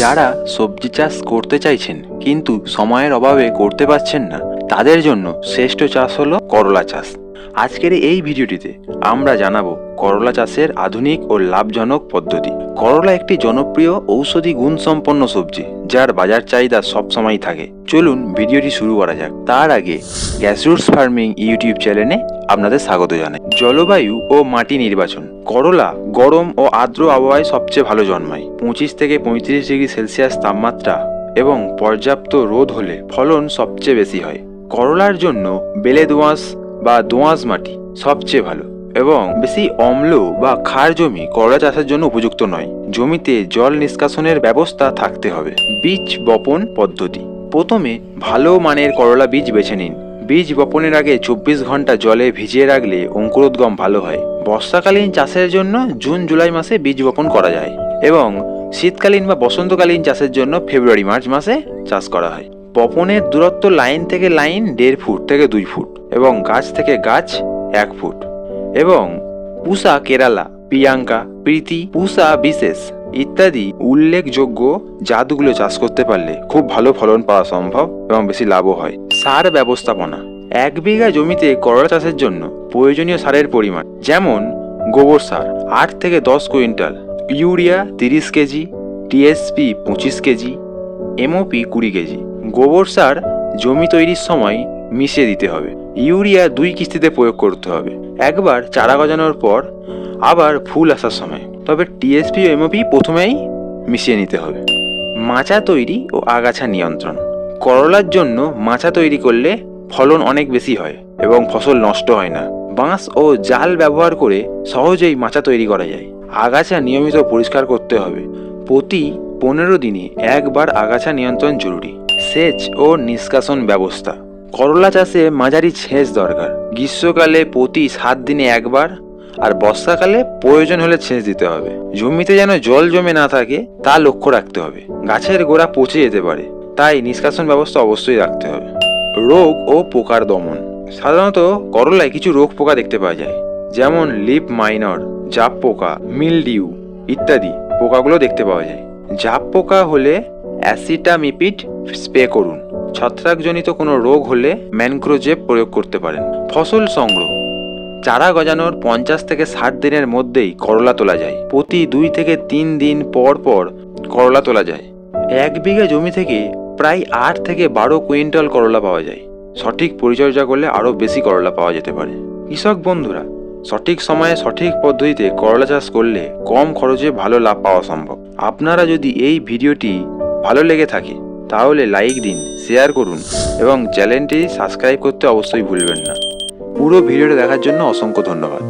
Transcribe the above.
যারা সবজি চাষ করতে চাইছেন, কিন্তু সময়ের অভাবে করতে পারছেন না, তাদের জন্য শ্রেষ্ঠ চাষ হলো করলা চাষ। আজকের এই ভিডিওটিতে আমরা জানাব করলা চাষের আধুনিক ও লাভজনক পদ্ধতি। করলা একটি জনপ্রিয় ঔষধি গুণসম্পন্ন সবজি, যার বাজার চাহিদা সবসময় থাকে। চলুন ভিডিওটি শুরু করা যাক। তার আগে গ্যাসরুটস ফার্মিং ইউটিউব চ্যানেলে আপনাদের স্বাগত জানাই। জলবায়ু ও মাটি নির্বাচন। করলা গরম ও আর্দ্র আবহাওয়ায় সবচেয়ে ভালো জন্মায়। পঁচিশ থেকে পঁয়ত্রিশ ডিগ্রি সেলসিয়াস তাপমাত্রা এবং পর্যাপ্ত রোদ হলে ফলন সবচেয়ে বেশি হয়। করলার জন্য বেলে দোঁয়াশ বা দোঁয়াশ মাটি সবচেয়ে ভালো। এবং বেশি অম্ল বা ক্ষার জমি করলা চাষের জন্য উপযুক্ত নয়। জমিতে জল নিষ্কাশনের ব্যবস্থা থাকতে হবে। বীজ বপন পদ্ধতি। প্রথমে ভালো মানের করলা বীজ বেছে নিন। বীজ বপনের আগে চব্বিশ ঘণ্টা জলে ভিজিয়ে রাখলে অঙ্কুরোদ্গম ভালো হয়। বর্ষাকালীন চাষের জন্য জুন, জুলাই মাসে বীজ বপন করা যায়। এবং শীতকালীন বা বসন্তকালীন চাষের জন্য ফেব্রুয়ারি, মার্চ মাসে চাষ করা হয়। বপনের দূরত্ব লাইন থেকে লাইন দেড় ফুট থেকে দুই ফুট। এবং গাছ থেকে গাছ এক ফুট। এবং পুষা কেরালা, প্রিয়াঙ্কা, প্রীতি, পুষা বিশেষ ইত্যাদি উল্লেখযোগ্য জাতগুলো চাষ করতে পারলে খুব ভালো ফলন পাওয়া সম্ভব এবং বেশি লাভও হয়। সার ব্যবস্থাপনা। এক বিঘা জমিতে করলা চাষের জন্য প্রয়োজনীয় সারের পরিমাণ যেমন গোবর সার আট থেকে দশ কুইন্টাল, ইউরিয়া তিরিশ কেজি টিএসপি পঁচিশ কেজি, এমওপি কুড়ি কেজি। গোবর সার জমি তৈরির সময় মিশিয়ে দিতে হবে। ইউরিয়া দুই কিস্তিতে প্রয়োগ করতে হবে। একবার চারা গজানোর পর আবার ফুল আসার সময়। তবে টিএসপি ও এমওপি প্রথমেই মিশিয়ে নিতে হবে। মাচা তৈরি ও আগাছা নিয়ন্ত্রণ। করলার জন্য মাচা তৈরি করলে ফলন অনেক বেশি হয় এবং ফসল নষ্ট হয় না। বাঁশ ও জাল ব্যবহার করে সহজেই মাচা তৈরি করা যায়। আগাছা নিয়মিত পরিষ্কার করতে হবে। প্রতি পনেরো দিনে একবার আগাছা নিয়ন্ত্রণ জরুরি। সেচ ও নিষ্কাশন ব্যবস্থা। করলা চাষে মাঝারি সেচ দরকার। গ্রীষ্মকালে প্রতি সাত দিনে একবার আর বর্ষাকালে প্রয়োজন হলে সেচ দিতে হবে। জমিতে যেন জল জমে না থাকে, তা লক্ষ্য রাখতে হবে। গাছের গোড়া পচে যেতে পারে, তাই নিষ্কাশন ব্যবস্থা অবশ্যই রাখতে হবে। রোগ ও পোকার দমন। সাধারণত করলায় কিছু রোগ পোকা দেখতে পাওয়া যায়, যেমন লিপ মাইনর, জাপ পোকা, মিলডিউ ইত্যাদি পোকাগুলো দেখতে পাওয়া যায়। জাপ পোকা হলে অ্যাসিটামিপিড স্প্রে করুন। ছত্রাকজনিত কোনো রোগ হলে ম্যানক্রোজেব প্রয়োগ করতে পারেন। ফসল সংগ্রহ। চারা গজানোর পঞ্চাশ থেকে ষাট দিনের মধ্যেই করলা তোলা যায়। প্রতি দুই থেকে তিন দিন পর পর করলা তোলা যায়। এক বিঘা জমি থেকে প্রায় আট থেকে বারো কুইন্টাল করলা পাওয়া যায়। সঠিক পরিচর্যা করলে আরও বেশি করলা পাওয়া যেতে পারে। কৃষক বন্ধুরা, সঠিক সময়ে সঠিক পদ্ধতিতে করলা চাষ করলে কম খরচে ভালো লাভ পাওয়া সম্ভব। আপনারা যদি এই ভিডিওটি ভালো লেগে থাকে, তাহলে লাইক দিন শেয়ার করুন এবং চ্যানেলটি সাবস্ক্রাইব করতে অবশ্যই ভুলবেন না। পুরো ভিডিওটা দেখার জন্য অসংখ্য ধন্যবাদ।